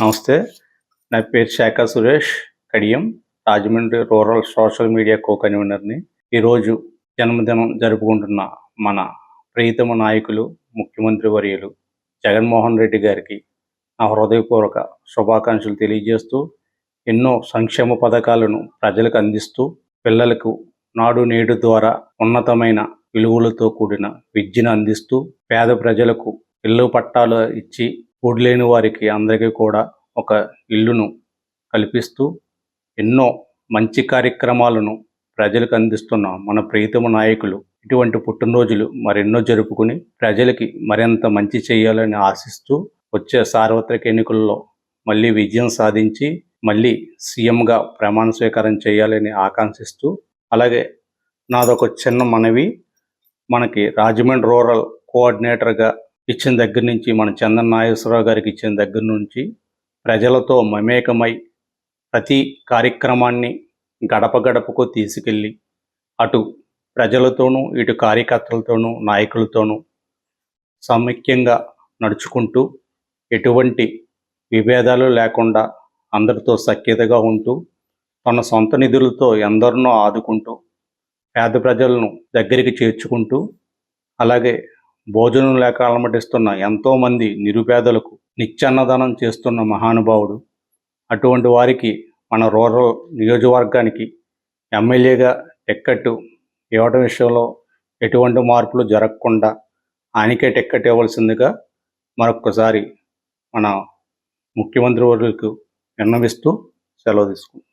నమస్తే. నా పేరు శాఖ Suresh Kadiyam Rajahmundry rural social media co కన్వీనర్ని ఈరోజు జన్మదినం జరుపుకుంటున్న మన ప్రీతమ నాయకులు ముఖ్యమంత్రి వర్యులు జగన్మోహన్ రెడ్డి గారికి నా హృదయపూర్వక శుభాకాంక్షలు తెలియజేస్తూ ఎన్నో సంక్షేమ పథకాలను ప్రజలకు అందిస్తూ పిల్లలకు నాడు నేడు ద్వారా ఉన్నతమైన విలువలతో కూడిన విద్యను అందిస్తూ పేద ప్రజలకు ఇల్లు పట్టాలు ఇచ్చి కూడి లేని వారికి అందరికీ కూడా ఒక ఇల్లును కల్పిస్తూ ఎన్నో మంచి కార్యక్రమాలను ప్రజలకు అందిస్తున్న మన ప్రీతమ నాయకులు. ఇటువంటి పుట్టినరోజులు మరెన్నో జరుపుకుని ప్రజలకి మరింత మంచి చేయాలని ఆశిస్తూ వచ్చే సార్వత్రిక ఎన్నికల్లో మళ్ళీ విజయం సాధించి మళ్ళీ సీఎంగా ప్రమాణ స్వీకారం చేయాలని ఆకాంక్షిస్తూ అలాగే నాదొక చిన్న మనవి మనకి రాజమండ్రి రూరల్ కోఆర్డినేటర్గా ఇచ్చిన దగ్గర నుంచి మన చందన నాగేశ్వరరావు గారికి ఇచ్చిన దగ్గర నుంచి ప్రజలతో మమేకమై ప్రతి కార్యక్రమాన్ని గడప గడపకు తీసుకెళ్ళి అటు ప్రజలతోనూ ఇటు కార్యకర్తలతోనూ నాయకులతోనూ సమైక్యంగా నడుచుకుంటూ ఎటువంటి విభేదాలు లేకుండా అందరితో సఖ్యతగా ఉంటూ తన సొంత నిధులతో ఎందరినో ఆదుకుంటూ పేద ప్రజలను దగ్గరికి చేర్చుకుంటూ అలాగే భోజనం లేక అలమటిస్తున్న ఎంతోమంది నిరుపేదలకు నిత్యాన్నదానం చేస్తున్న మహానుభావుడు అటువంటి వారికి మన రూరల్ నియోజకవర్గానికి ఎమ్మెల్యేగా టిక్కెట్టు ఇవ్వడం విషయంలో ఎటువంటి మార్పులు జరగకుండా ఆయనకే టిక్కెట్ ఇవ్వాల్సిందిగా మరొక్కసారి మన ముఖ్యమంత్రి వర్యులకు విన్నవిస్తూ సెలవు తీసుకుంటాం